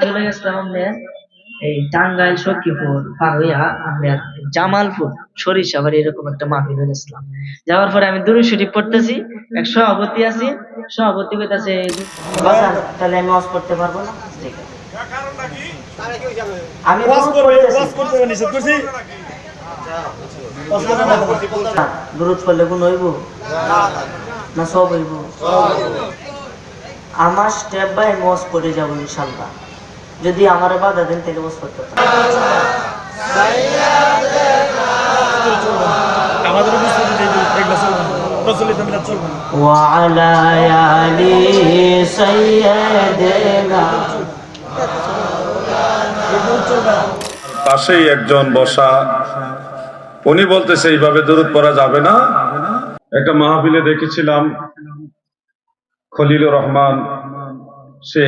চলে গেছিলাম আপনার এই টাঙ্গাইল সখীপুর পার হইয়া আপনার জামালপুর সরিষাবাড়ি এরকম একটা মাহফিল গেছিলাম যাওয়ার পরে আমি দুরু শরীফ পড়তেছি এক সভাপতি আছি সভাপতি কইতাছে তাহলে আমি ওয়াজ করতে পারব না। ঠিক আছে। আমি ওয়াজ দুরূদ করবে করতে নিষেধ করছি। দুরুদ পড়লে গুণ হইব? না সব হইব। আমার স্টেপ বাই মস করে যাব ইনশাল্লাহ। যদি আমার বাধা দিন তাহলে মস করতে পারি আমাদের উপস্থিতি এগুলো চলবে না। প্রচলিত মিলাদ চলবে না। وعلى آل سيدنا পাশেই একজন বসা উনি বলতেছে এইভাবে দূরত পড়া যাবে না একটা মাহফিলে দেখেছিলাম খলিলুর রহমান সে